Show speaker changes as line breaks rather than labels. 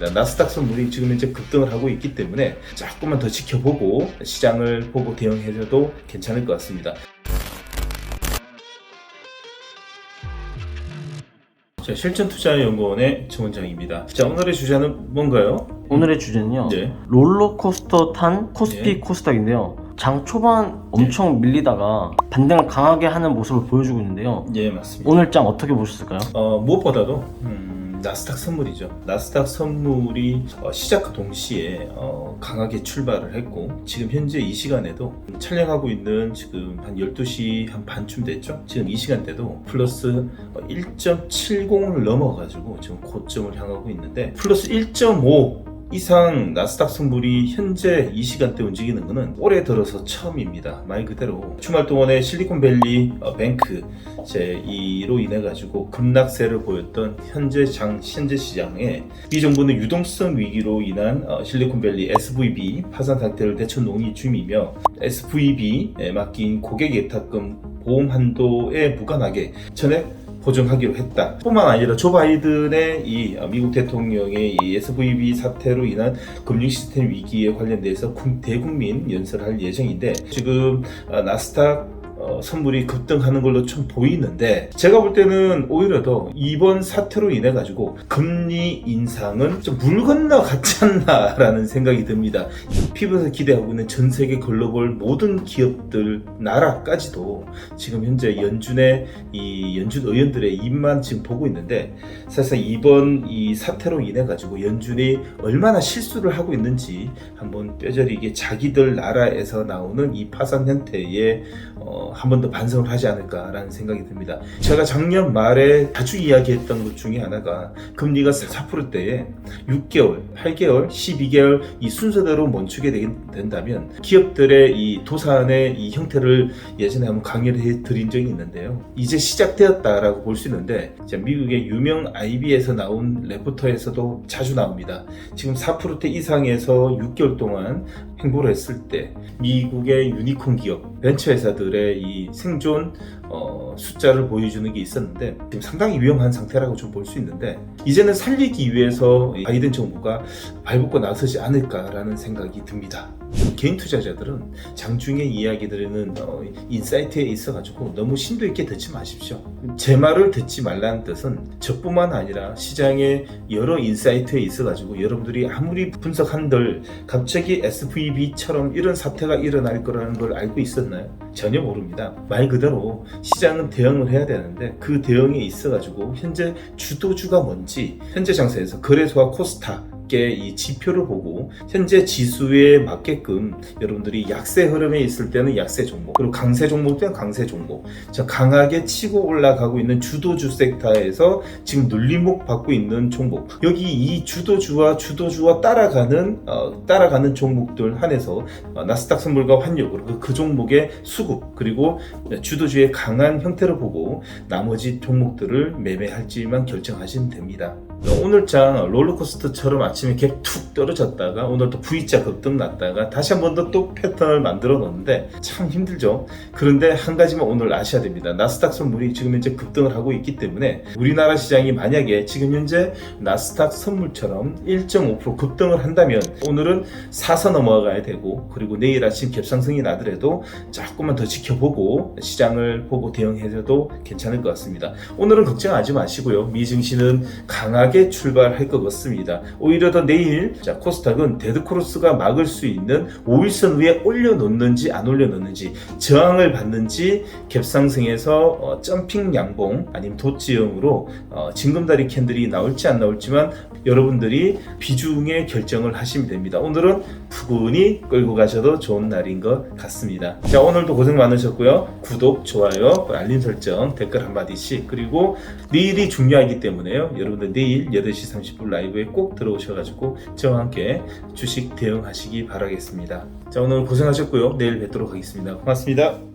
나스닥 선물이 지금 현재 급등을 하고 있기 때문에 조금만 더 지켜보고 시장을 보고 대응해줘도 괜찮을 것 같습니다. 자, 실전투자연구원의 정원장입니다. 자, 오늘의 주제는 뭔가요?
오늘의 주제는요.
네.
롤러코스터 탄 코스피
네.
코스닥인데요. 장 초반 엄청 밀리다가 반등을 강하게 하는 모습을 보여주고 있는데요.
예, 맞습니다.
오늘 장 어떻게 보셨을까요?
어, 무엇보다도 음, 나스닥 선물이죠. 나스닥 선물이 어, 시작과 동시에 어, 강하게 출발을 했고 지금 현재 이 시간에도 촬영하고 있는 지금 한 12시 한 반쯤 됐죠. 지금 이 시간대도 플러스 1.70을 넘어가지고 지금 고점을 향하고 있는데 플러스 1.5 이상 나스닥 선물이 현재 이 시간대 움직이는 것은 올해 들어서 처음입니다. 말 그대로 주말 동안에 실리콘밸리 어, 뱅크 제 이로 인해 가지고 급락세를 보였던 현재 장 현재 시장에 이 정부는 유동성 위기로 인한 어, 실리콘밸리 SVB 파산 상태를 대처 논의 중이며 SVB에 맡긴 고객 예탁금 보험 한도에 무관하게 전액 보증하기로 했다. 뿐만 아니라 조 바이든의 이 어, 미국 대통령의 이 SVB 사태로 인한 금융 시스템 위기에 관련돼서 군- 대국민 연설을 할 예정인데 지금 어, 나스닥 어, 선물이 급등하는 걸로 좀 보이는데 제가 볼 때는 오히려 더 이번 사태로 인해 가지고 금리 인상은 좀 물 건너 갔지 않나라는 생각이 듭니다. 피부에서 기대하고 있는 전 세계 글로벌 모든 기업들 나라까지도 지금 현재 연준의 이 연준 의원들의 입만 지금 보고 있는데 사실상 이번 이 사태로 인해 가지고 연준이 얼마나 실수를 하고 있는지 한번 뼈저리게 자기들 나라에서 나오는 이 파산 형태에 어, 한 번 더 반성을 하지 않을까라는 생각이 듭니다. 제가 작년 말에 자주 이야기했던 것 중에 하나가 금리가 4%대에 6개월, 8개월, 12개월 이 순서대로 멈추게 된다면 기업들의 이 도산의 이 형태를 예전에 한번 강의를 해 드린 적이 있는데요. 이제 시작되었다라고 볼 수 있는데 미국의 유명 IB에서 나온 레포터에서도 자주 나옵니다. 지금 4%대 이상에서 6개월 동안 행보를 했을 때 미국의 유니콘 기업, 벤처 회사들의 이 생존 어, 숫자를 보여주는 게 있었는데 지금 상당히 위험한 상태라고 좀 볼 수 있는데 이제는 살리기 위해서 이 바이든 정부가 발벗고 나서지 않을까라는 생각이 듭니다. 개인 투자자들은 장중에 이야기 드리는 어, 인사이트에 있어가지고 너무 심도 있게 듣지 마십시오. 제 말을 듣지 말라는 뜻은 저뿐만 아니라 시장에 여러 인사이트에 있어가지고 여러분들이 아무리 분석한들 갑자기 SVB처럼 이런 사태가 일어날 거라는 걸 알고 있었나요? 전혀 모릅니다. 말 그대로 시장은 대응을 해야 되는데 그 대응에 있어가지고 현재 주도주가 뭔지 현재 장세에서 거래소와 코스 닥이 지표를 보고 현재 지수에 맞게끔 여러분들이 약세 흐름에 있을 때는 약세 종목 그리고 강세 종목 때는 강세 종목 자 강하게 치고 올라가고 있는 주도주 섹터에서 지금 눌림목 받고 있는 종목 여기 이 주도주와 주도주와 따라가는 어, 따라가는 종목들 한해서 어, 나스닥 선물과 환율 그리고 그 종목의 수급 그리고 주도주의 강한 형태를 보고 나머지 종목들을 매매할지만 결정하시면 됩니다. 오늘 장 롤러코스터처럼 아침에 갭툭 떨어졌다가 오늘 또 V자 급등 났다가 다시 한 번 더 또 패턴을 만들어 놓는데 참 힘들죠. 그런데 한 가지만 오늘 아셔야 됩니다. 나스닥 선물이 지금 현재 급등을 하고 있기 때문에 우리나라 시장이 만약에 지금 현재 나스닥 선물처럼 1.5% 급등을 한다면 오늘은 사서 넘어가야 되고 그리고 내일 아침 갭상승이 나더라도 조금만 더 지켜보고 시장을 보고 대응해줘도 괜찮을 것 같습니다. 오늘은 걱정하지 마시고요. 미증시는 강하게 출발할 것 같습니다. 오히려 더 내일 자 코스닥은 데드크로스가 막을 수 있는 5일선 위에 올려놓는지 안 올려놓는지 저항을 받는지 갭상승에서 어, 점핑 양봉 아니면 도지형으로 어, 징검다리 캔들이 나올지 안 나올지만 여러분들이 비중의 결정을 하시면 됩니다. 오늘은 푸근히 끌고 가셔도 좋은 날인 것 같습니다. 자 오늘도 고생 많으셨고요. 구독, 좋아요, 알림 설정, 댓글 한마디씩 그리고 내일이 중요하기 때문에요. 여러분들 내일 8시 30분 라이브에 꼭 들어오셔 가지고 저와 함께 주식 대응하시기 바라겠습니다. 자 오늘 고생하셨고요. 내일 뵙도록 하겠습니다. 고맙습니다.